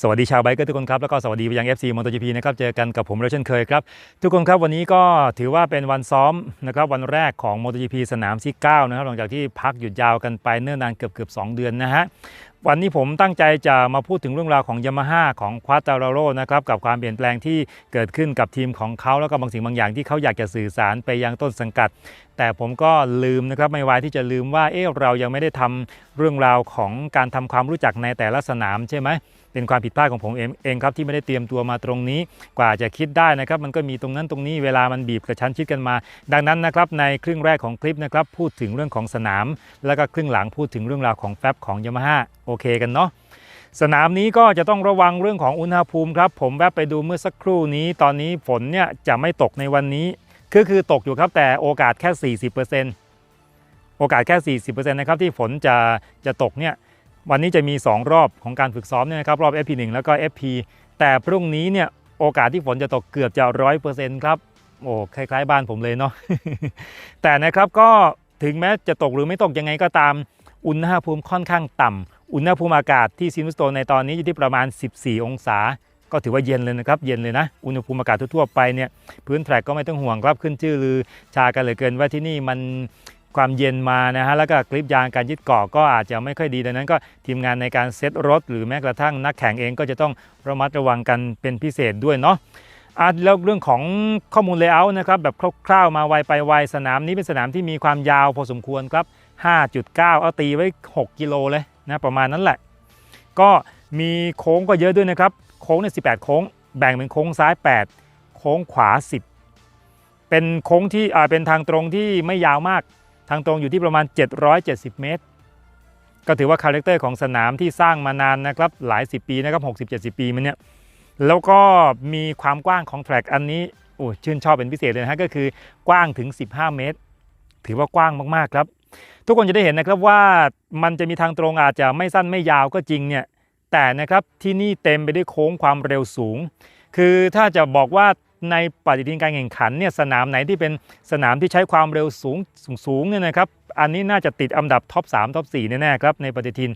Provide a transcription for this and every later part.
สวัสดีชาวไบเกอร์ทุกคนครับ แล้วก็สวัสดีไปยัง FC MotoGP นะครับ เจอกันกับผมเราเช่นเคยครับ ทุกคนครับวันนี้ก็ถือว่าเป็นวันซ้อมนะครับวันแรกของ MotoGP สนามที่ 9 นะครับ หลังจากที่พักหยุดยาวกันไปเนื่องนานเกือบเกือบ2เดือนนะฮะวันนี้ผมตั้งใจจะมาพูดถึงเรื่องราวของ Yamaha ของ q u a t t a r o r o นะครับกับความเปลี่ยนแปลงที่เกิดขึ้นกับทีมของเขาแล้วก็บางสิ่งบางอย่างที่เขาอยากจะสื่อสารไปยังต้นสังกัด แต่ผมก็ลืมนะครับไม่วายที่จะลืมว่าเอ๊ะเรายังไม่ได้ทำเรื่องราวของการทำความรู้จักในแต่ละสนามใช่ไหม เป็นความผิดพลาดของผมเองเองครับที่ไม่ได้เตรียมตัวมาตรงนี้ กว่าจะคิดได้นะครับ มันก็มีตรงนั้นตรงนี้เวลามันบีบกระชั้นชิดกันมา ดังนั้นนะครับในครึ่งแรกของคลิปนะครับพูดถึงเรื่องของสนาม แล้วก็ครึ่งหลังพูดถึงเรื่องราวของแฟบของยามาฮ่าโอเคกันเนาะสนามนี้ก็จะต้องระวังเรื่องของอุณหภูมิครับผมแวบไปดูเมื่อสักครู่นี้ ตอนนี้ฝนเนี่ยจะไม่ตกในวันนี้คือคือตกอยู่ครับแต่โอกาสแค่ 40%โอกาสแค่ 40%นะครับที่ฝนจะจะตกเนี่ย วันนี้จะมี 2 รอบของการฝึกซ้อมเนี่ยนะครับรอบ FP1 แล้วก็ FP แต่พรุ่งนี้เนี่ยโอกาสที่ฝนจะตกเกือบจะ100%ครับโอ้คล้ายๆบ้านผมเลยเนาะแต่นะครับก็ถึงแม้จะตกหรือไม่ตกยังไงก็ตาม อุณหภูมิค่อนข้างต่ำอุณหภูมิอากาศที่ซินวสโตนในตอนนี้อยู่ที่ประมาณ 14 องศา ก็ถือว่าเย็นเลยนะครับเย็นเลยนะ อุณหภูมิอากาศทั่วๆไปเนี่ยพื้นแทร็กก็ไม่ต้องห่วงครับขึ้นชื่อลือชากันเหลือเกินว่าที่นี่มัน ความเย็นมานะฮะแล้วก็กริปยางการยึดเกาะก็อาจจะไม่ค่อยดีดังนั้นก็ทีมงานในการเซตรถ หรือแม้กระทั่งนักแข่งเองก็จะต้องระมัดระวังกันเป็นพิเศษด้วยเนาะอะแล้วเรื่องของข้อมูลเลเยอร์นะครับแบบคร่าวๆมาไวไปไวสนามนี้เป็นสนามที่มีความยาวพอสมควรครับ 5.9 เอาตีไว้ 6 กิโลเลยนะประมาณนั้นแหละ ก็มีโค้งก็เยอะด้วยนะครับ โค้งเนี่ย18 โค้ง แบ่งเป็นโค้งซ้าย 8 โค้งขวา 10 เป็นโค้งที่อ่าเป็นทางตรงที่ไม่ยาวมาก ทางตรงอยู่ที่ประมาณ 770 เมตร ก็ถือว่าคาแรคเตอร์ของสนามที่สร้างมานานนะครับหลาย 10 ปีนะครับ60-70 ปีมันเนี่ยแล้วก็มีความกว้างของแทร็กอันนี้โอ้ชื่นชอบเป็นพิเศษเลยนะฮะก็คือกว้างถึง 15 เมตร ถือว่ากว้างมากๆครับ ทุกคนจะได้เห็นนะครับว่ามันจะมีทางตรงอาจจะไม่สั้นไม่ยาวก็จริงเนี่ยแต่นะครับที่นี่เต็มไปด้วยโค้งความเร็วสูง คือถ้าจะบอกว่า ในปฏิทินการแข่งขันเนี่ยสนามไหนที่เป็นสนามที่ใช้ความเร็วสูงสูงเนี่ยนะครับอันนี้น่าจะติดอันดับท็อป3ท็อป4แน่ๆครับในปฏิทิน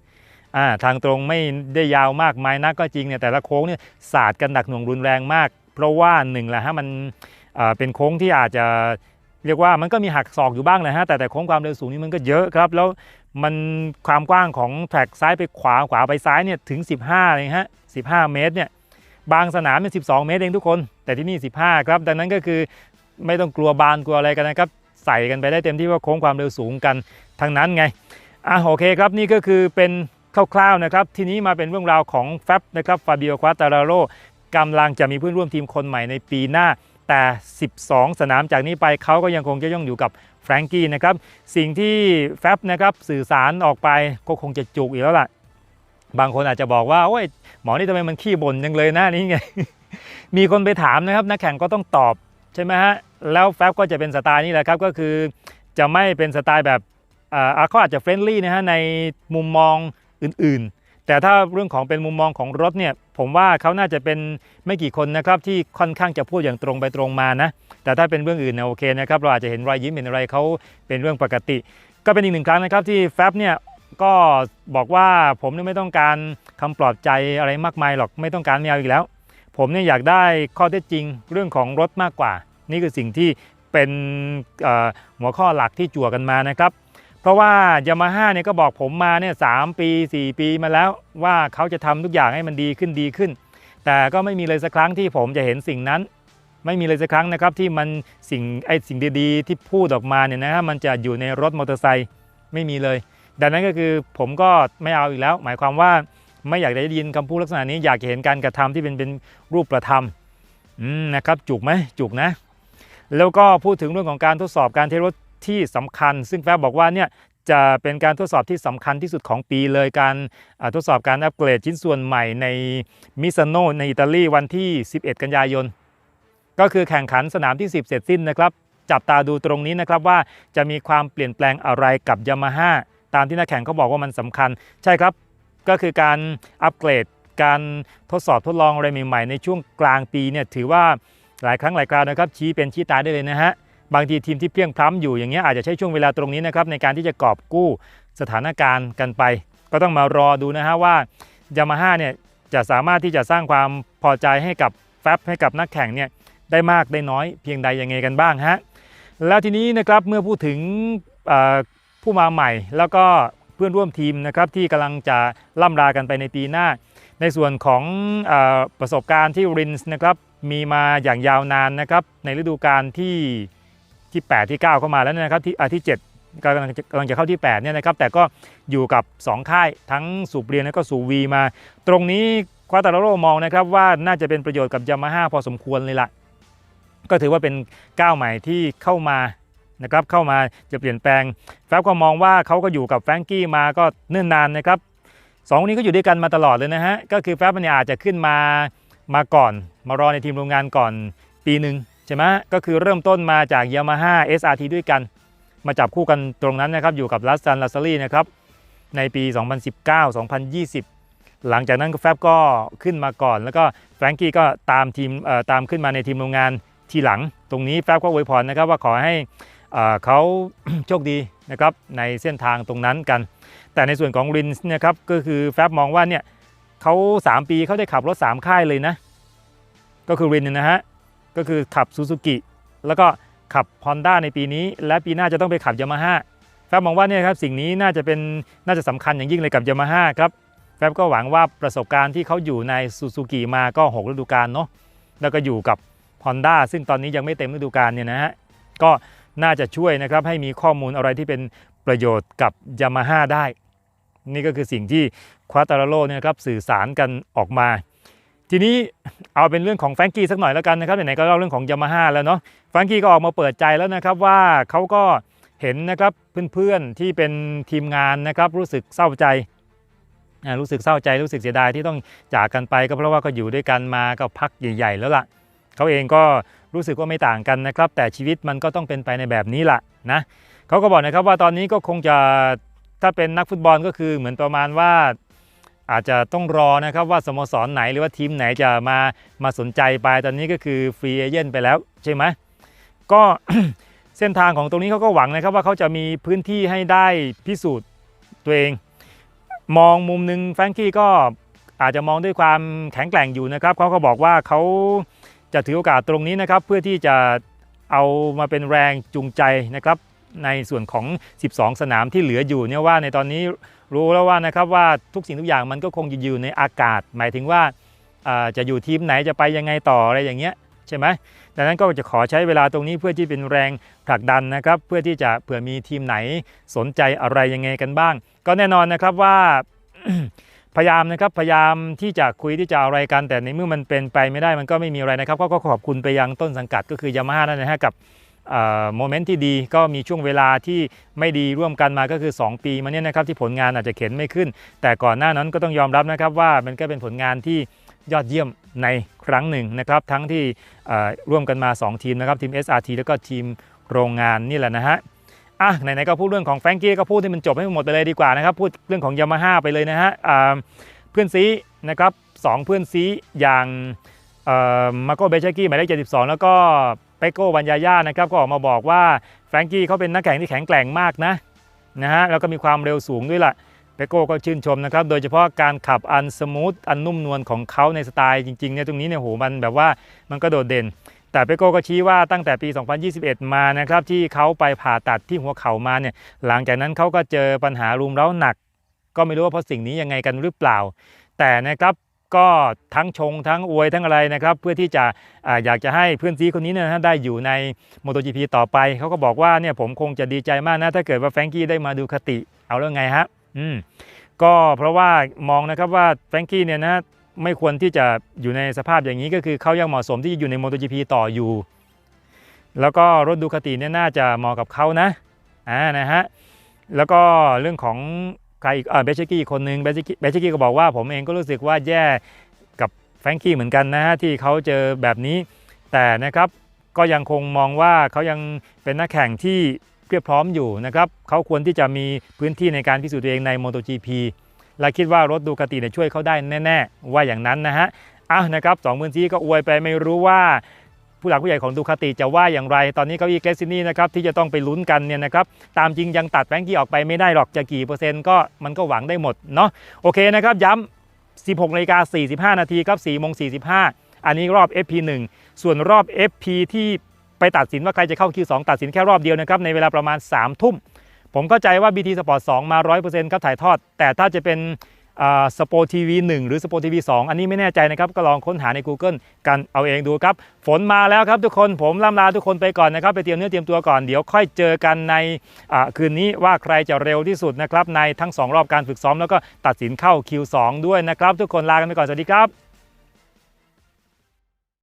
อ่าทางตรงไม่ได้ยาวมากมายนักก็จริงเนี่ยแต่ละโค้งเนี่ยสาดกันหนักหน่วงรุนแรงมาก เพราะว่าหนึ่งแหละฮะมันเป็นโค้งที่อาจจะเรียกว่ามันก็มีหักศอกอยู่บ้างนะฮะแต่แต่โค้งความเร็วสูงนี่มันก็เยอะครับ แล้วมันความกว้างของแทร็กซ้ายไปขวาขวาไปซ้ายเนี่ยถึง 15เลยฮะ15 เมตรเนี่ย บางสนามเป็น12 เมตรเองทุกคน แต่ที่นี่ 15 ครับ ดังนั้นก็คือไม่ต้องกลัวบานกลัวอะไรกันนะครับ ใส่กันไปได้เต็มที่ว่าโค้งความเร็วสูงกันทั้งนั้นไงอะโอเคครับนี่ก็คือเป็นคร่าวๆนะครับ ทีนี้มาเป็นเรื่องราวของแฟบนะครับฟาบิโอควาตาราโรกำลังจะมีเพื่อนร่วมทีมคนใหม่ในปีหน้า แต่ 12 สนามจากนี้ไปเขาก็ยังคงจะย่องอยู่กับแฟรงกี้นะครับ สิ่งที่แฟบนะครับสื่อสารออกไปก็คงจะจุกอีกแล้วล่ะ บางคนอาจจะบอกว่าโอ้ยหมอนี่ทำไมมันขี้บ่นจังเลยหน้านี้ไง มีคนไปถามนะครับนักแข่งก็ต้องตอบใช่ไหมฮะ แล้วแฟบก็จะเป็นสไตล์นี้แหละครับ ก็คือจะไม่เป็นสไตล์แบบอาเขาอาจจะเฟรนลี่นะฮะในมุมมองอื่นๆ แต่ถ้าเรื่องของเป็นมุมมองของรถเนี่ยผมว่าเขาน่าจะเป็นไม่กี่คนนะครับที่ค่อนข้างจะพูดอย่างตรงไปตรงมานะ แต่ถ้าเป็นเรื่องอื่นเนี่ยโอเคนะครับเราอาจจะเห็นรอยยิ้มเห็นอะไรเขาเป็นเรื่องปกติ ก็เป็นอีกหนึ่งครั้งนะครับที่แฟบเนี่ย ก็บอกว่าผมเนี่ยไม่ต้องการคำปลอบใจอะไรมากมายหรอกไม่ต้องการไม่เอาอีกแล้ว ผมเนี่ยอยากได้ข้อเท็จจริงเรื่องของรถมากกว่า นี่คือสิ่งที่เป็นหัวข้อหลักที่จั่วกันมานะครับ เพราะว่ายามาฮ่าเนี่ยก็บอกผมมาเนี่ยสปี 4 ปีมาแล้วว่าเขาจะทำทุกอย่างให้มันดีขึ้นดีขึ้น แต่ก็ไม่มีเลยสักครั้งที่ผมจะเห็นสิ่งนั้น ไม่มีเลยสักครั้งนะครับที่มันสิ่งไอ้สิ่งดีๆ ที่พูดออกมาเนี่ยนะฮะมันจะอยู่ในรถมอเตอร์ไซค์ไม่มีเลย ดังนั้นก็คือผมก็ไม่เอาอีกแล้ว หมายความว่าไม่อยากได้ยินคำพูดลักษณะนี้อยากเห็นการกระทำที่เป็นเป็นรูปประธรรมนะครับจุกไหมจุกนะ แล้วก็พูดถึงเรื่องของการทดสอบการเทรถที่สำคัญ ซึ่งแฟบบอกว่าเนี่ยจะเป็นการทดสอบที่สำคัญที่สุดของปีเลยการทดสอบการอัปเกรดชิ้นส่วนใหม่ในมิซานโนในอิตาลีวันที่ 11 กันยายน ก็คือแข่งขันสนามที่ 10 เสร็จสิ้นนะครับ จับตาดูตรงนี้นะครับว่าจะมีความเปลี่ยนแปลงอะไรกับยามาฮ่า ตามที่นักแข่งเขาบอกว่ามันสำคัญ ใช่ครับก็คือการอัปเกรดการทดสอบทดลองอะไรใหม่ๆ ในช่วงกลางปีเนี่ยถือว่าหลายครั้งหลายคราวนะครับชี้เป็นชี้ตายได้เลยนะฮะบางทีทีมที่เพียงพล้ำอยู่อย่างเงี้ยอาจจะใช้ช่วงเวลาตรงนี้นะครับในการที่จะกอบกู้สถานการณ์กันไป ก็ต้องมารอดูนะฮะว่ายามาฮ่าเนี่ยจะสามารถที่จะสร้างความพอใจให้กับแฟบให้กับนักแข่งเนี่ยได้มากได้น้อยเพียงใดยังไงกันบ้างฮะแล้วทีนี้นะครับเมื่อพูดถึง ผู้มาใหม่ แล้วก็เพื่อนร่วมทีมนะครับที่กำลังจะล่ำลากันไปในปีหน้า ในส่วนของอประสบการณ์ที่รินส์นะครับมีมาอย่างยาวนานนะครับในฤดูกาลที่ที่ 8 ที่ 9 เข้ามาแล้วนะครับที่อ่าที่ 7กำลังจะกำลังจะเข้าที่8เนี่ยนะครับแต่ก็อยู่กับ 2 ค่ายทั้งสูบเรียนแล้วก็สูวีมา ตรงนี้ควาตาโรโรมองนะครับว่าน่าจะเป็นประโยชน์กับยามาฮ่าพอสมควรเลยล่ะ ก็ถือว่าเป็นก้าวใหม่ที่เข้ามา นะครับเข้ามาจะเปลี่ยนแปลงแฟบก็มองว่าเขาก็อยู่กับแฟรงกี้มาก็เนิ่นนานนะครับสองคนนี้ก็อยู่ด้วยกันมาตลอดเลยนะฮะก็คือแฟบเนี่ยอาจจะขึ้นมามาก่อน มารอในทีมโรงงานก่อนปีหนึ่งใช่ไหมก็คือเริ่มต้นมาจากยามาฮ่า SRT ด้วยกัน มาจับคู่กันตรงนั้นนะครับอยู่กับลัสซันลัสซารีนะครับในปี 2019-2020 หลังจากนั้นแฟบก็ขึ้นมาก่อน แล้วก็แฟรงกี้ก็ตามทีมตามขึ้นมาในทีมโรงงานทีหลัง ตรงนี้แฟบก็อวยพรนะครับว่าขอให้ เขาโชคดีนะครับในเส้นทางตรงนั้นกัน แต่ในส่วนของรินส์นี่ยครับก็คือแฟบมองว่าเนี่ยเขา 3 ปีเขาได้ขับรถ 3 ค่ายเลยนะ ก็คือรินนะฮะก็คือขับซูซูกิแล้วก็ขับ Honda ในปีนี้ และปีหน้าจะต้องไปขับยามาฮ่าแฟบมองว่าเนี่ยครับสิ่งนี้น่าจะเป็นน่าจะสำคัญอย่างยิ่งเลยกับยามาฮ่าครับแฟบก็หวังว่าประสบการณ์ที่เขาอยู่ในซูซูกิมาก็ 6 ฤดูกาลเนาะแล้วก็อยู่กับ Honda ซึ่งตอนนี้ยังไม่เต็มฤดูกาลเนี่ยนะฮะก็ น่าจะช่วยนะครับให้มีข้อมูลอะไรที่เป็นประโยชน์กับยามาฮ่าได้ นี่ก็คือสิ่งที่ควาตาโรโลเนี่ยนะครับสื่อสารกันออกมา ทีนี้เอาเป็นเรื่องของแฟรงกี้สักหน่อยแล้วกันนะครับไหนๆก็เล่าเรื่องของยามาฮ่าแล้วเนาะแฟรงกี้ก็ออกมาเปิดใจแล้วนะครับว่าเขาก็เห็นนะครับเพื่อนๆที่เป็นทีมงานนะครับรู้สึกเศร้าใจรู้สึกเศร้าใจรู้สึกเสียดายที่ต้องจากกันไป ก็เพราะว่าก็อยู่ด้วยกันมาก็พักใหญ่ ๆ แล้วล่ะเขาเองก็ รู้สึกว่าไม่ต่างกันนะครับ แต่ชีวิตมันก็ต้องเป็นไปในแบบนี้ละนะเขาก็บอกนะครับว่าตอนนี้ก็คงจะถ้าเป็นนักฟุตบอลก็คือเหมือนประมาณว่าอาจจะต้องรอนะครับว่าสโมสรไหนหรือว่าทีมไหนจะมามาสนใจไปตอนนี้ก็คือฟรีเอเจนต์ไปแล้วใช่ไหมก็เส้นทางของตรงนี้เขาก็หวังนะครับว่าเขาจะมีพื้นที่ให้ได้พิสูจน์ตัวเอง มองมุมหนึ่งแฟรงกี้ก็อาจจะมองด้วยความแข็งแกร่งอยู่นะครับเขาก็บอกว่าเขา จะถือโอกาสตรงนี้นะครับเพื่อที่จะเอามาเป็นแรงจูงใจนะครับในส่วนของ 12 สนามที่เหลืออยู่เนี่ยว่าในตอนนี้รู้แล้วว่านะครับว่าทุกสิ่งทุกอย่างมันก็คงอยู่ในอากาศ หมายถึงว่าจะอยู่ทีมไหนจะไปยังไงต่ออะไรอย่างเงี้ยใช่ไหมดังนั้นก็จะขอใช้เวลาตรงนี้เพื่อที่เป็นแรงผลักดันนะครับ เพื่อที่จะเผื่อมีทีมไหนสนใจอะไรยังไงกันบ้าง ก็แน่นอนนะครับว่า พยายามนะครับพยายามที่จะคุยที่จะอะไรกันแต่ในเมื่อมันเป็นไปไม่ได้มันก็ไม่มีอะไรนะครับ ก็ขอบคุณไปยังต้นสังกัดก็คือยามาฮ่านั่นนะฮะกับโมเมนต์ที่ดีก็มีช่วงเวลาที่ไม่ดีร่วมกันมาก็คือ 2 ปีมาเนี่ยนะครับที่ผลงานอาจจะเข็นไม่ขึ้น แต่ก่อนหน้านั้นก็ต้องยอมรับนะครับว่ามันก็เป็นผลงานที่ยอดเยี่ยมในครั้งหนึ่งนะครับ ทั้งที่ร่วมกันมา 2 ทีมนะครับทีม SRT แล้วก็ทีมโรงงานนี่แหละนะฮะ อะไหนๆก็พูดเรื่องของแฟรงกี้ก็พูดให้มันจบให้หมดไปเลยดีกว่านะครับพูดเรื่องของยามาฮ่าไปเลยนะฮะเพื่อนซีนะครับสองเพื่อนซีอย่างมาโกเบเชกี้หมายเลข72 แล้วก็เปโก้วันยาย่านะครับก็ออกมาบอกว่าแฟรงกี้เขาเป็นนักแข่งที่แข็งแกร่งมากนะนะฮะแล้วก็มีความเร็วสูงด้วยล่ะเปโก้ก็ชื่นชมนะครับโดยเฉพาะการขับอันสมูทอันนุ่มนวลของเขาในสไตล์จริงๆเนี่ยตรงนี้เนี่ยโหมันแบบว่ามันก็โดดเด่น แต่เปโก้ก็ชี้ว่าตั้งแต่ปี 2021 มานะครับที่เขาไปผ่าตัดที่หัวเข่ามาเนี่ยหลังจากนั้นเขาก็เจอปัญหารุมเร้าหนัก ก็ไม่รู้ว่าเพราะสิ่งนี้ยังไงกันหรือเปล่า แต่นะครับก็ทั้งชงทั้งอวยทั้งอะไรนะครับ เพื่อที่จะออยากจะให้เพื่อนซีคนนี้เนะฮะได้อยู่ใน MotoGP ต่อไป เขาก็บอกว่าเนี่ยผมคงจะดีใจมากนะ ถ้าเกิดว่าแฟรงกี้ได้มาดูคติเอาแล้วไงฮะอืมก็เพราะว่ามองนะครับว่าแฟรงกี้เนี่ยนะ ไม่ควรที่จะอยู่ในสภาพอย่างนี้ก็คือเขายังเหมาะสมที่จะอยู่ใน MotoGP ต่ออยู่ แล้วก็รถดูคติเนี่ยน่าจะเหมาะกับเขานะอ่านะฮะแล้วก็เรื่องของใครอีกเบชกี้คนหนึ่งเบชกี้เบชกี้ก็บอกว่าผมเองก็รู้สึกว่าแย่กับแฟรงกี้เหมือนกันนะฮะที่เขาเจอแบบนี้ แต่นะครับก็ยังคงมองว่าเขายังเป็นนักแข่งที่เพียบพร้อมอยู่นะครับเขาควรที่จะมีพื้นที่ในการพิสูจน์ตัวเองใน MotoGP และคิดว่ารถดูคาติเนี่ยช่วยเขาได้แน่ๆ ว่าอย่างนั้นนะฮะอะนะครับสองพื้นที่ก็อวยไปไม่รู้ว่าผู้หลักผู้ใหญ่ของดูคาติจะว่าอย่างไร ตอนนี้เก้าอี้เกรซินี่นะครับที่จะต้องไปลุ้นกันเนี่ยนะครับตามจริงยังตัดแฟรงกี้ออกไปไม่ได้หรอกจะกี่เปอร์เซ็นต์ก็มันก็หวังได้หมดเนาะโอเคนะครับย้16นาฬิกา45 นาทีครับ4โมง45 อันนี้รอบ FP1 ส่วนรอบ FP ที่ไปตัดสินว่าใครจะเข้า Q2 ตัดสินแค่รอบเดียวนะครับในเวลาประมาณ3ทุ่ม ผมเข้าใจว่า BT Sport 2 มา 100%ครับถ่ายทอด แต่ถ้าจะเป็นสปอร์ทีวี1หรือสปอร์ทีวี2อันนี้ไม่แน่ใจนะครับ ก็ลองค้นหาใน Google กันเอาเองดูครับ ฝนมาแล้วครับทุกคนผมล่ำลาทุกคนไปก่อนนะครับ ไปเตรียมเนื้อเตรียมตัวก่อน เดี๋ยวค่อยเจอกันในคืนนี้ว่าใครจะเร็วที่สุดนะครับ ในทั้ง 2 รอบการฝึกซ้อมแล้วก็ตัดสินเข้า Q2 ด้วยนะครับ ทุกคนลากันไปก่อน สวัสดีครับ